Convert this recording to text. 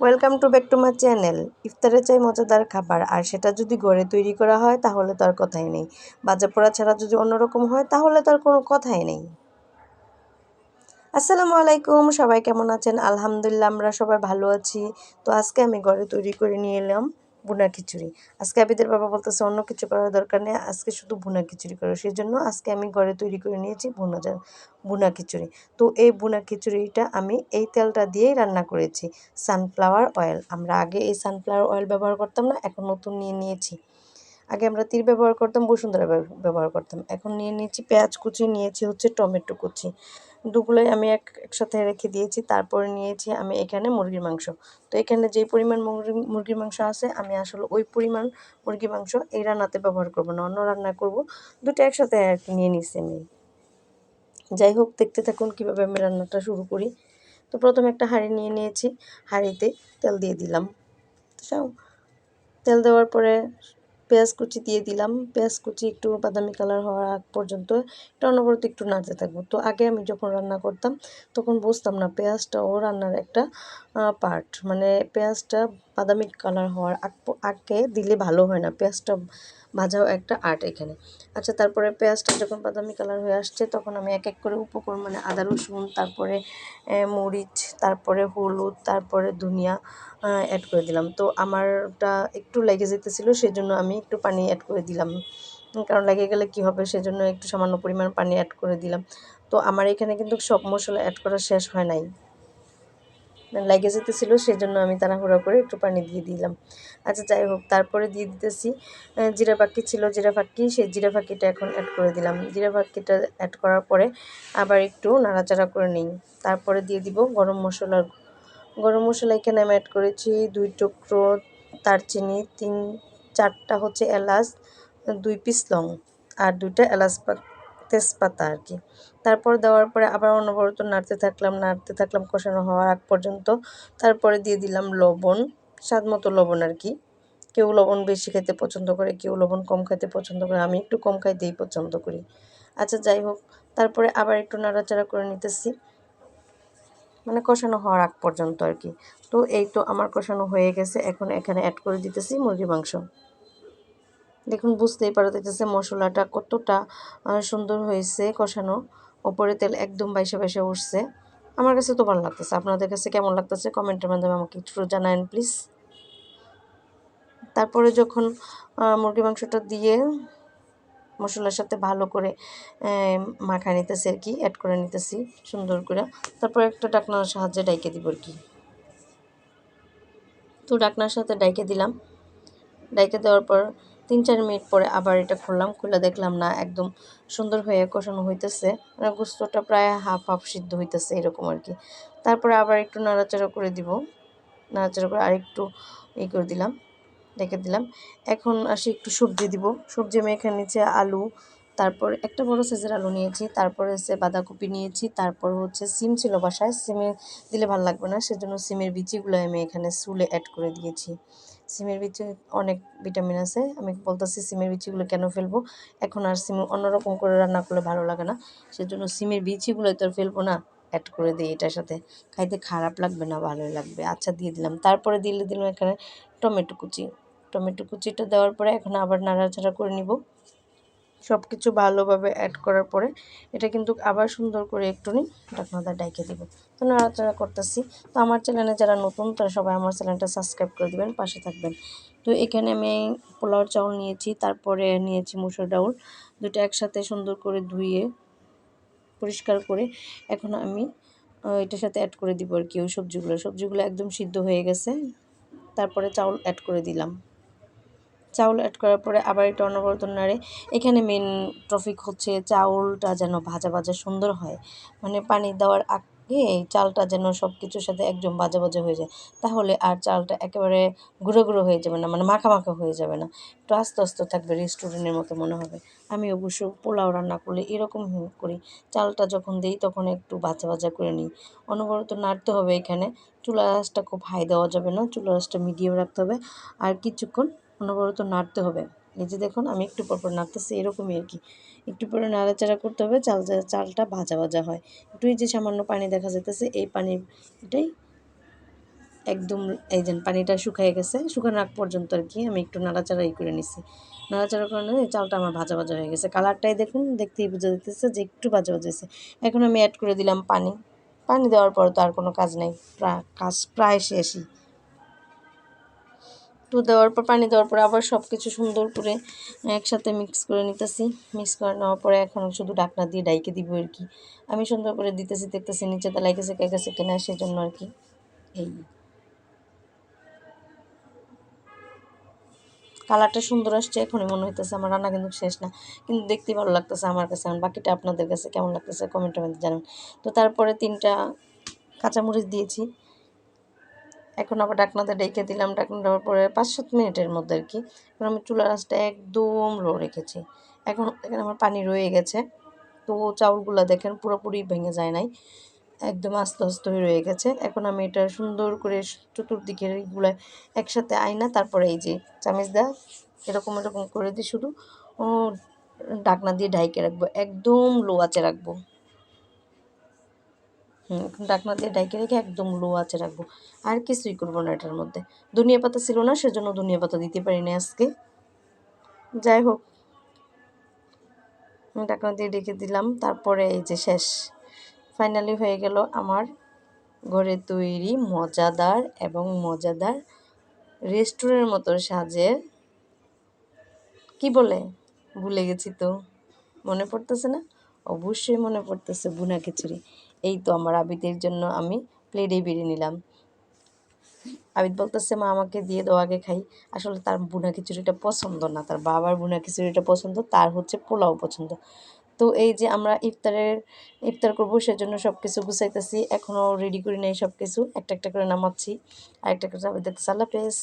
Welcome to back to my channel. ইফতারে চাই মজাদার খাবার, আর সেটা যদি ঘরে তৈরি করা হয়, তাহলে তো আর কথাই নেই। বাজা পোড়া ছাড়া যদি অন্যরকম হয়, তাহলে তো আর কোনো কথাই নেই। আসসালামু আলাইকুম, সবাই কেমন আছেন? আলহামদুলিল্লাহ, আমরা সবাই ভালো আছি। তো আজকে আমি ঘরে তৈরি করে নিয়ে এলাম বুনা খিচুড়ি। আজকে আবিদের বাবা বলতেছে, অন্য কিছু করার দরকার নেই, আজকে শুধু বুনা খিচুড়ি করো। সেই জন্য আজকে আমি ঘরে তৈরি করে নিয়েছি বুনা বুনা খিচুড়ি। তো এই বুনা খিচুড়িটা আমি এই তেলটা দিয়েই রান্না করেছি সানফ্লাওয়ার অয়েল আমরা আগে এই সানফ্লাওয়ার অয়েল ব্যবহার করতাম না, এখন নতুন নিয়ে নিয়েছি। আগে আমরা তীর ব্যবহার করতাম, বসুন্ধরা ব্যবহার করতাম। এখন নিয়ে নিয়েছি পেঁয়াজ কুচি, নিয়েছি হচ্ছে টমেটো কুচি। দুগুলোই আমি এক, একসাথে রেখে দিয়েছি। তারপরে নিয়েছি আমি এখানে মুরগির মাংস। তো এখানে যেই পরিমাণ মুরগির মাংস আছে, আমি আসলে ওই পরিমাণ মুরগির মাংস এই রান্নাতে ব্যবহার করব না, অন্য রান্না করব। দুটো একসাথে আর কি নিয়ে নিচ্ছি আমি। যাই হোক, দেখতে থাকুন কীভাবে আমি রান্নাটা শুরু করি। তো প্রথমে একটা হাঁড়ি নিয়ে নিয়েছি। হাঁড়িতে তেল দিয়ে দিলাম। তেল দেওয়ার পরে পেঁয়াজ কুচি দিয়ে দিলাম। পেঁয়াজ কুচি একটু বাদামি কালার হওয়ার আগ পর্যন্ত এটা অনবরত একটু নাড়তে থাকব। তো আগে আমি যখন রান্না করতাম, তখন বুঝতাম না পেঁয়াজটাও রান্নার একটা পার্ট মানে পেঁয়াজটা বাদামি কালার হওয়ার আগ দিলে ভালো হয় না। পেঁয়াজটা ভাজাও একটা আর্ট এখানে। আচ্ছা তারপরে পেঁয়াজটা যখন বাদামি কালার হয়ে আসছে, তখন আমি এক এক করে উপকরণ মানে আদা, রসুন, তারপরে মরিচ, তারপরে হলুদ, তারপরে ধনিয়া অ্যাড করে দিলাম। তো আমারটা একটু লেগে যেতেছিল, সেজন্য আমি একটু পানি অ্যাড করে দিলাম। কারণ লেগে গেলে কি হবে, সেজন্য একটু সামান্য পরিমাণ পানি অ্যাড করে দিলাম। তো আমার এখানে কিন্তু সব মশলা অ্যাড করা শেষ হয় নাই। লেগে যেতেছিলো সেই জন্য আমি তাড়াহুড়া করে একটু পানি দিয়ে দিলাম। আচ্ছা যাই হোক, তারপরে দিয়ে দিতেছি। জিরা পাখি ছিল জিরা পাখি, সেই জিরা পাখিটা এখন অ্যাড করে দিলাম। জিরা পাখিটা অ্যাড করার পরে আবার একটু নাড়াচাড়া করে নিই। তারপরে দিয়ে দিব গরম মশলার গরম মশলা এখানে আমি অ্যাড করেছি দুই টুকরো দারচিনি, তিন, চারটা হচ্ছে এলাচ, দুই পিস লং, আর দুইটা এলাচ তেজপাতা আর কি। তারপর দেওয়ার পরে আবার অনবরত নাড়তে থাকলাম নাড়তে থাকলাম কষানো হওয়ার আগ পর্যন্ত। তারপরে দিয়ে দিলাম লবণ, স্বাদ মতো লবণ আর কি। কেউ লবণ বেশি খেতে পছন্দ করে, কেউ লবণ কম খেতে পছন্দ করে, আমি একটু কম খাইতেই পছন্দ করি। আচ্ছা যাই হোক, তারপরে আবার একটু নাড়াচাড়া করে নিতেছি। মানে কষানো হওয়ার আগ পর্যন্ত আর কি। তো এই তো আমার কষানো হয়ে গেছে, এখন এখানে অ্যাড করে দিতেছি মুরগি মাংস। দেখুন, বুঝতেই পারা যাইতেছে মশলাটা কতটা সুন্দর হয়েছে কষানো। ওপরে তেল একদম বাইসে বাইসে উঠছে। আমার কাছে তো ভালো লাগতেছে। আপনাদের কাছে কেমন লাগতেছে কমেন্টের মাধ্যমে আমাকে একটু জানায়েন, প্লিজ। তারপরে যখন মুরগি মাংসটা দিয়ে মশলার সাথে ভালো করে মাখা নিতেছি আর কি অ্যাড করে নিতেছি সুন্দর করে। তারপর একটা ডাকনার সাহায্যে ডাইকে দিব আর কি। তো ডাকনার সাথে ডাইকে দিলাম। ডাইকে দেওয়ার পর তিন চার মিনিট পরে আবার এটা খুললাম, খুলে দেখলাম, না, একদম সুন্দর হয়ে কষানো হইতেছে। মানে গুস্তটা প্রায় হাফ হাফ সিদ্ধ হইতেছে, এরকম আর কি। তারপরে আবার একটু নাড়াচাড়া করে দিব। নাড়াচাড়া করে আরেকটু ই করে দিলাম রেখে দিলাম। এখন আসি একটু সবজি দিব। সবজি আমি এখানে নিচে আলু তারপর একটা বড় সাইজের আলু নিয়েছি, তারপর হচ্ছে বাঁধাকপি নিয়েছি, তারপর হচ্ছে সিম ছিল বাসায়, সিমে দিলে ভালো লাগবে না, সেজন্য সিমের বিচিগুলো আমি এখানে সুলে অ্যাড করে দিয়েছি। সিমের বিচি অনেক ভিটামিন আছে, আমি বলতেছি সিমের বিচিগুলো কেন ফেলব? এখন আর সিম অন্যরকম করে রান্না করলে ভালো লাগে না, সেজন্য সিমের বিচিগুলো তো ফেলব না অ্যাড করে দিই এটার সাথে। খাইতে খারাপ লাগবে না, ভালোই লাগবে। আচ্ছা দিয়ে দিলাম। তারপরে দিলে দিলাম এখানে টমেটো কুচি। টমেটো কুচিটা দেওয়ার পরে এখন আবার নাড়াচাড়া করে নিব। সব কিছু ভালোভাবে অ্যাড করার পরে এটা কিন্তু আবার সুন্দর করে একটু নিই ঢাকনাটা ডাইকে দেবো তো নাড়াচাড়া করতেছি। তো আমার চ্যানেলে যারা নতুন, তারা সবাই আমার চ্যানেলটা সাবস্ক্রাইব করে দেবেন, পাশে থাকবেন। তো এখানে আমি পোলাওর চাউল নিয়েছি, তারপরে নিয়েছি মুসুর ডাউল। দুটো একসাথে সুন্দর করে ধুয়ে, পরিষ্কার করে এখন আমি এটার সাথে অ্যাড করে দিব আর কি, ওই সবজিগুলো। সবজিগুলো একদম সিদ্ধ হয়ে গেছে। তারপরে চাউল অ্যাড করে দিলাম। চাউল অ্যাড করার পরে আবার এটা অনবরত নাড়ে। এখানে মেন ট্রফিক হচ্ছে চাউলটা যেন ভাজা ভাজা সুন্দর হয়। মানে পানি দেওয়ার আগে চালটা যেন সব কিছুর সাথে একদম বাজা বাজা হয়ে যায়। তাহলে আর চালটা একেবারে গুঁড়ো গুঁড়ো হয়ে যাবে না মানে মাখা মাখা হয়ে যাবে না। একটু আস্তে আস্তে থাকবে রেস্টুরেন্টের মতো মনে হবে। আমি অবশ্য পোলাও রান্না করলে এরকম করি। চালটা যখন দিই তখন একটু বাজা বাজা করে নিই। অনবরত নাড়তে হবে এখানে। চুলা আঁচটা খুব হাই দেওয়া যাবে না, চুলা আঁচটা মিডিয়াম রাখতে হবে। আর কিছুক্ষণ অনবরত নাড়তে হবে। এই যে দেখুন, আমি একটু পরপর নাড়তেছি, এরকমই আর কি। একটু পরে নাড়াচাড়া করতে হবে, চাল চালটা ভাজা ভাজা হয়। একটু এই যে সামান্য পানি দেখা যেতেছে এই পানির এটাই একদম এই যে পানিটা শুকিয়ে গেছে। শুকানো আগ পর্যন্ত আর কি আমি একটু নাড়াচাড়া ই করে নিছি। নাড়াচাড়া করে নিয়ে চালটা আমার ভাজা ভাজা হয়ে গেছে। কালারটাই দেখুন, দেখতেই বুঝে যেতেছে যে একটু ভাজা ভাজা হয়েছে। এখন আমি অ্যাড করে দিলাম পানি। পানি দেওয়ার পর তো আর কোনো কাজ নেই কাজ প্রায় শেষই। তো দেওয়ার পর, পানি দেওয়ার পর আবার সব কিছু সুন্দর করে একসাথে মিক্স করে নিতেছি। মিক্স করে নেওয়ার পরে এখন শুধু ডাকনা দিয়ে ডাইকে দিব আর কি। আমি সুন্দর করে দিতেছি, দেখতেছি নিচে তলায় গেছে কে গেছে কিনা সেই জন্য আর কি। এই। কালারটা সুন্দর আসছে, এখনই মনে হইতেছে আমার রান্না কিন্তু শেষ না। কিন্তু দেখতে ভালো লাগতেছে আমার কাছে এখন বাকিটা আপনাদের কাছে কেমন লাগতেছে কমেন্টের মধ্যে জানান তো তারপরে তিনটা কাঁচামরিচ দিয়েছি। এখন আবার ডাকনাতে ডেকে দিলাম, ডাকনা দেওয়ার পরে পাঁচ সাত মিনিটের মধ্যে আর কি। এখন আমি চুলার আঁচটা একদম লো রেখেছি। এখন এখানে আমার পানি রয়ে গেছে। তো চাউলগুলো দেখেন পুরোপুরি ভেঙে যায় নাই। একদম আস্তে আস্তে হয়ে রয়ে গেছে। এখন আমি এটা সুন্দর করে চতুর্দিকের এইগুলো একসাথে আইনা, তারপরে এই যে চামিচ দা এরকম এরকম করে দিই শুধু ডাকনা দিয়ে ঢাইকে রাখব। একদম লো আঁচে রাখব। ডাকনা দিয়ে ডাইকে রেখে একদম লো আঁচে রাখব। আর কিছুই করব না এটার মধ্যে। ধনিয়া পাতা ছিল না, সেজন্য ধনিয়া পাতা দিতে পারিনি আজকে। যাই হোক ডাকনা দিয়ে ডেকে দিলাম। তারপরে এই যে শেষ ফাইনালি হয়ে গেল আমার ঘরে তৈরি মজাদার এবং মজাদার রেস্টুরেন্টের মতো সাজের, কি বলে? ভুলে গেছি তো। মনে পড়তেছে না? অবশ্যই মনে পড়তেছে বুনা খিচুড়ি। এই তো আমার আবিদের জন্য আমি প্লেটে বেরিয়ে নিলাম। আবিদ বলতেছে, মা, আমাকে দিয়ে দাও, আগে খাই। আসলে তার বুনা খিচুড়িটা পছন্দ না, তার বাবার বুনা খিচুড়িটা পছন্দ, তার হচ্ছে পোলাও পছন্দ। তো এই যে আমরা ইফতারের, ইফতার করব সেজন্য সব কিছু গুছাইতেছি এখনও রেডি করি নাই সব কিছু একটা একটা করে নামাচ্ছি আর একটা করে আবিদ আল্লাহ হাফেজ।